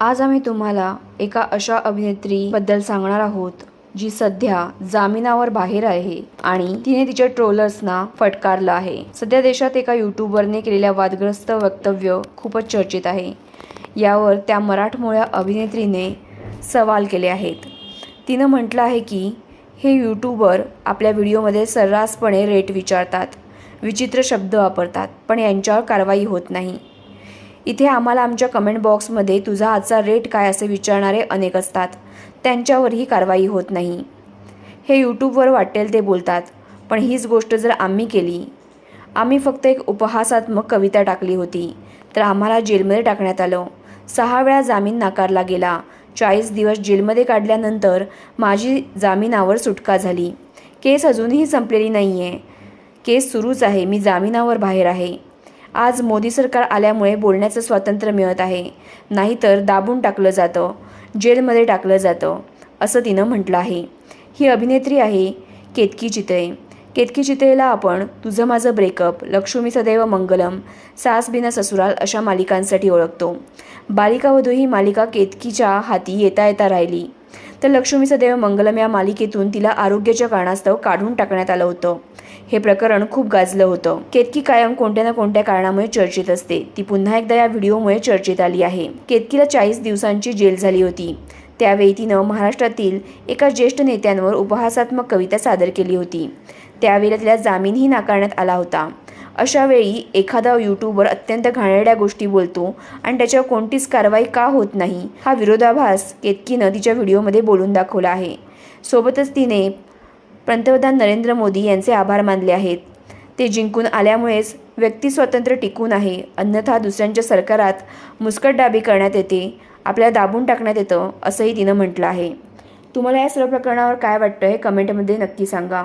आज आम्ही तुम्हाला एका अशा अभिनेत्रीबद्दल सांगणार आहोत जी सध्या जामिनावर बाहेर आहे आणि तिने तिच्या ट्रोलर्सना फटकारलं आहे. सध्या देशात एका युट्यूबरने केलेल्या वादग्रस्त वक्तव्य खूपच चर्चेत आहे. यावर त्या मराठमोळ्या अभिनेत्रीने सवाल केले आहेत. तिनं म्हटलं आहे की हे यूट्यूबर आपल्या व्हिडिओमध्ये सर्रासपणे रेट विचारतात विचित्र शब्द वापरतात पण यांच्यावर कारवाई होत नाही. इथे आम्हाला आमच्या कमेंट बॉक्समध्ये तुझा आजचा रेट काय असे विचारणारे अनेक असतात. त्यांच्यावरही कारवाई होत नाही. हे यूट्यूबवर वाटेल ते बोलतात पण हीच गोष्ट जर आम्ही केली आम्ही फक्त एक उपहासात्मक कविता टाकली होती तर आम्हाला जेलमध्ये टाकण्यात आलं. सहा वेळा जामीन नाकारला गेला. चाळीस दिवस जेलमध्ये काढल्यानंतर माझी जामिनावर सुटका झाली. केस अजूनही संपलेली नाही आहे केस सुरूच आहे. मी जामिनावर बाहेर आहे. आज मोदी सरकार आल्यामुळे बोलण्याचं स्वातंत्र्य मिळत आहे. नाहीतर दाबून टाकलं जातं. जेलमध्ये टाकलं जातं असं तिनं म्हटलं आहे. ही अभिनेत्री आहे केतकी चितळे. केतकी चितळेला आपण तुझं माझं ब्रेकअप लक्ष्मी सदैव मंगलम सास बिना ससुराल अशा मालिकांसाठी ओळखतो. बालिकावधू ही मालिका केतकीच्या हाती येता येता राहिली. तर लक्ष्मी देव मंगलम या मालिकेतून तिला आरोग्याच्या कारणास्तव काढून टाकण्यात आलं होतं. हे प्रकरण खूप गाजलं होतं. केतकी कायम कोणत्या ना कोणत्या कारणामुळे चर्चेत असते. ती पुन्हा एकदा या व्हिडिओमुळे चर्चेत आली आहे. केतकीला चाळीस दिवसांची जेल झाली होती. त्यावेळी तिनं महाराष्ट्रातील एका ज्येष्ठ नेत्यांवर उपहासात्मक कविता सादर केली होती. त्यावेळेला तिला जामीनही नाकारण्यात आला होता. अशावेळी एखादा यूट्यूबर अत्यंत घाणेरड्या गोष्टी बोलतो आणि त्याच्यावर कोणतीच कारवाई का होत नाही हा विरोधाभास केतकीनं तिच्या व्हिडिओमध्ये बोलून दाखवला आहे. सोबतच तिने पंतप्रधान नरेंद्र मोदी यांचे आभार मानले आहेत. ते जिंकून आल्यामुळेच व्यक्तिस्वातंत्र्य टिकून आहे अन्यथा दुसऱ्यांच्या सरकारात मुस्कटदाबी करण्यात येते आपल्याला दाबून टाकण्यात येतं असंही तिनं म्हटलं आहे. तुम्हाला या सर्व प्रकरणावर काय वाटतं हे कमेंटमध्ये नक्की सांगा.